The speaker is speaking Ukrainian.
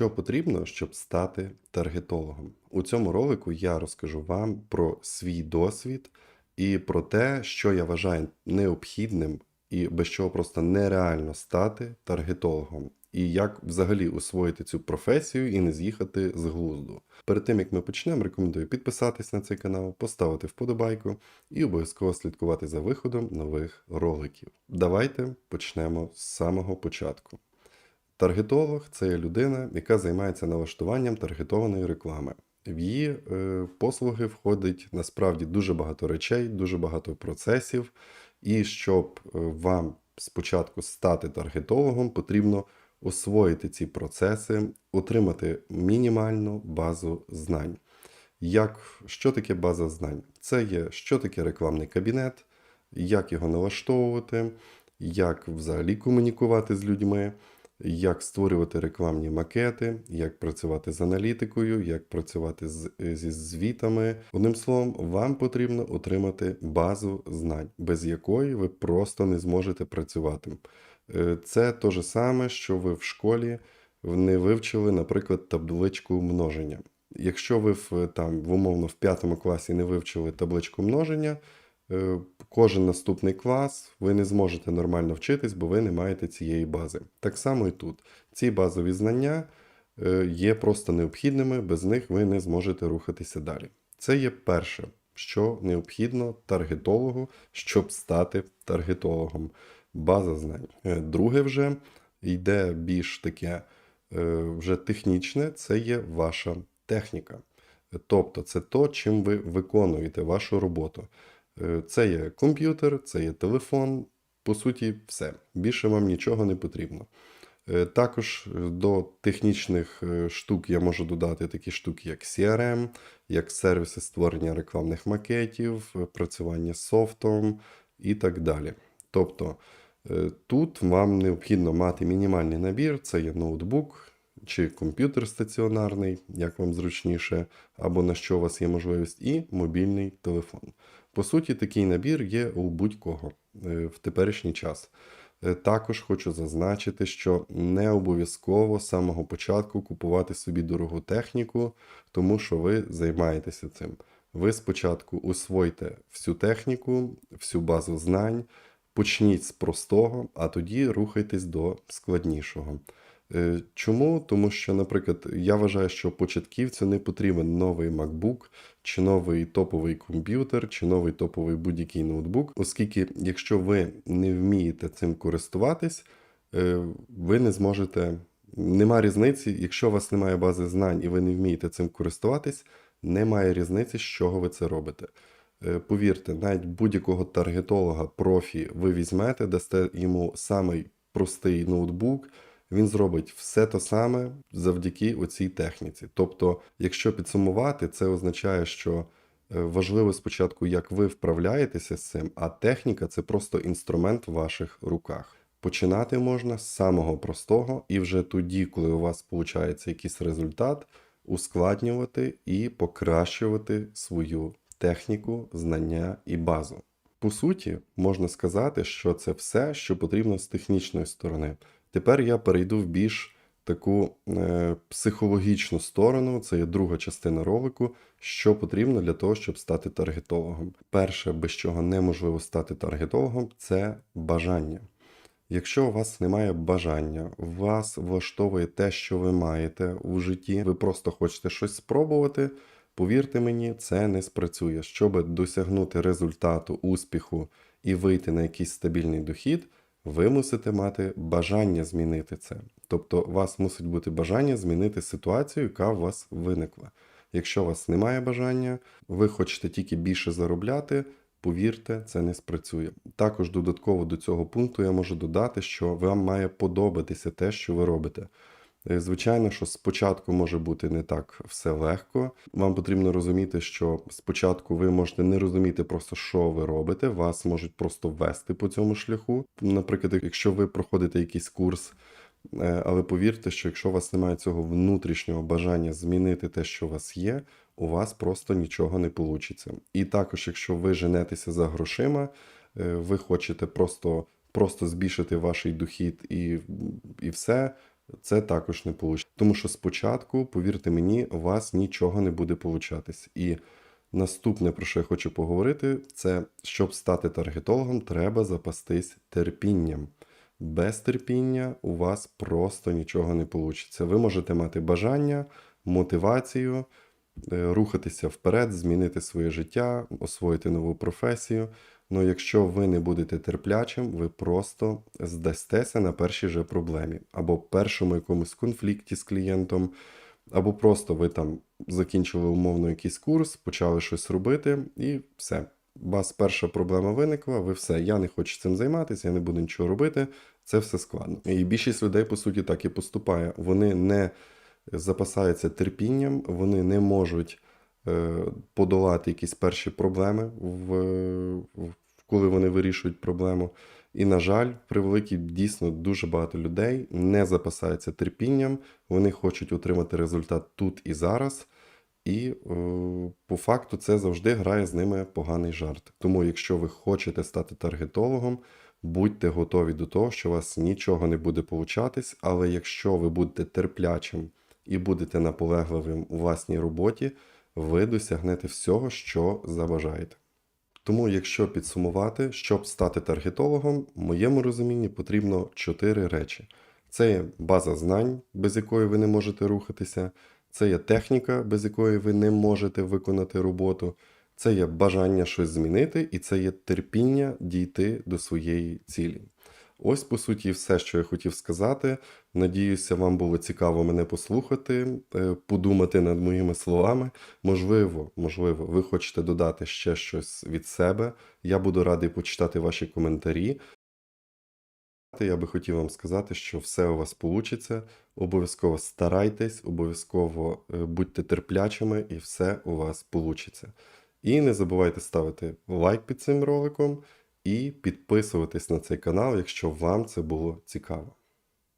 Що потрібно, щоб стати таргетологом? У цьому ролику я розкажу вам про свій досвід і про те, що я вважаю необхідним і без чого просто нереально стати таргетологом, і як взагалі освоїти цю професію і не з'їхати з глузду. Перед тим як ми почнемо, рекомендую підписатись на цей канал, поставити вподобайку і обов'язково слідкувати за виходом нових роликів. Давайте почнемо з самого початку. Таргетолог це людина, яка займається налаштуванням таргетованої реклами. В її е, послуги входить насправді дуже багато речей, дуже багато процесів. І щоб е, вам спочатку стати таргетологом, потрібно освоїти ці процеси, отримати мінімальну базу знань. Як, що таке база знань? Це є, що таке рекламний кабінет, як його налаштовувати, як взагалі комунікувати з людьми, як створювати рекламні макети, як працювати з аналітикою, як працювати з, зі звітами. Одним словом, вам потрібно отримати базу знань, без якої ви просто не зможете працювати. Е, Це те ж саме, що ви в школі не вивчили, наприклад, табличку множення. Якщо ви в там в умовно в п'ятому класі не вивчили табличку множення, е, кожен наступний клас ви не зможете нормально вчитись, бо ви не маєте цієї бази. Так само і тут. Ці базові знання е, є просто необхідними, без них ви не зможете рухатися далі. Це є перше, що необхідно таргетологу, щоб стати таргетологом. База знань. Е, Друге вже йде більш таке е, вже технічне, це є ваша техніка. Тобто це то, чим ви виконуєте вашу роботу. Е, Це є комп'ютер, це є телефон, по суті, все. Більше вам нічого не потрібно. Е, Також до технічних е, штук я можу додати такі штуки, як CRM, як сервіси створення рекламних макетів, е, працювання з софтом і так далі. Тобто е, тут вам необхідно мати мінімальний набір: це є ноутбук чи комп'ютер стаціонарний, як вам зручніше, або на що у вас є можливість, і мобільний телефон. По суті, такий набір є у будь-кого е, в теперішній час. Е, Також хочу зазначити, що не обов'язково з самого початку купувати собі дорогу техніку, тому що ви займаєтеся цим. Ви спочатку усвойте всю техніку, всю базу знань, почніть з простого, а тоді рухайтесь до складнішого. Е, Чому? Тому що, наприклад, я вважаю, що початківцю не потрібен новий MacBook, чи новий топовий комп'ютер, чи новий топовий будь-який ноутбук, оскільки, якщо ви не вмієте цим користуватись, е, ви не зможете. Нема різниці, якщо у вас немає бази знань і ви не вмієте цим користуватись, немає різниці, з чого ви це робите. Е, Повірте, навіть будь-якого таргетолога, профі ви візьмете, дасте йому самий простий ноутбук, він зробить все те саме завдяки оцій техніці. Тобто, якщо підсумувати, це означає, що е, важливо спочатку, як ви вправляєтеся з цим, а техніка це просто інструмент в ваших руках. Починати можна з самого простого, і вже тоді, коли у вас виходить якийсь результат, ускладнювати і покращувати свою техніку, знання і базу. По суті, можна сказати, що це все, що потрібно з технічної сторони. Тепер я перейду в більш таку е, психологічну сторону. Це є друга частина ролику, що потрібно для того, щоб стати таргетологом. Перше, без чого неможливо стати таргетологом, це бажання. Якщо у вас немає бажання, вас влаштовує те, що ви маєте у житті, ви просто хочете щось спробувати. Повірте мені, це не спрацює. Щоб досягнути результату, успіху і вийти на якийсь стабільний дохід, ви мусите мати бажання змінити це. Тобто, у вас мусить бути бажання змінити ситуацію, яка у вас виникла. Якщо у вас немає бажання, ви хочете тільки більше заробляти, повірте, це не спрацює. Також додатково до цього пункту я можу додати, що вам має подобатися те, що ви робите. Е, Звичайно, що спочатку може бути не так все легко. Вам потрібно розуміти, що спочатку ви можете не розуміти просто, що ви робите, вас можуть просто ввести по цьому шляху. Наприклад, якщо ви проходите якийсь курс, е, але повірте, що якщо у вас немає цього внутрішнього бажання змінити те, що у вас є, у вас просто нічого не вийде. І також, якщо ви женетеся за грошима, е, ви хочете просто, просто збільшити ваш дохід і, і все це також не вийде. Тому що спочатку, повірте мені, у вас нічого не буде получатись. І наступне, про що я хочу поговорити, це щоб стати таргетологом, треба запастись терпінням. Без терпіння у вас просто нічого не вийде. Ви можете мати бажання, мотивацію, е, рухатися вперед, змінити своє життя, освоїти нову професію. Ну, якщо ви не будете терплячим, ви просто здастеся на першій же проблемі, або першому якомусь конфлікті з клієнтом, або просто ви там закінчили умовно якийсь курс, почали щось робити, і все. У вас перша проблема виникла, ви все, я не хочу цим займатися, я не буду нічого робити, це все складно. І більшість людей, по суті, так і поступає. Вони не запасаються терпінням, вони не можуть подолати якісь перші проблеми, в, коли вони вирішують проблему. І, на жаль, при великій дійсно дуже багато людей не запасаються терпінням, вони хочуть отримати результат тут і зараз. І е, по факту це завжди грає з ними поганий жарт. Тому, якщо ви хочете стати таргетологом, будьте готові до того, що у вас нічого не буде получатись, але якщо ви будете терплячим і будете наполегливим у власній роботі, ви досягнете всього, що забажаєте. Тому, якщо підсумувати, щоб стати таргетологом, в моєму розумінні потрібно чотири речі: це є база знань, без якої ви не можете рухатися, це є техніка, без якої ви не можете виконати роботу, це є бажання щось змінити, і це є терпіння дійти до своєї цілі. Ось, по суті, все, що я хотів сказати. Надіюся, вам було цікаво мене послухати, е, подумати над моїми словами. Можливо, можливо, ви хочете додати ще щось від себе. Я буду радий почитати ваші коментарі. Я би хотів вам сказати, що все у вас вийде. Обов'язково старайтесь, обов'язково е, будьте терплячими, і все у вас вийде. І не забувайте ставити лайк під цим роликом і підписуватись на цей канал, якщо вам це було цікаво.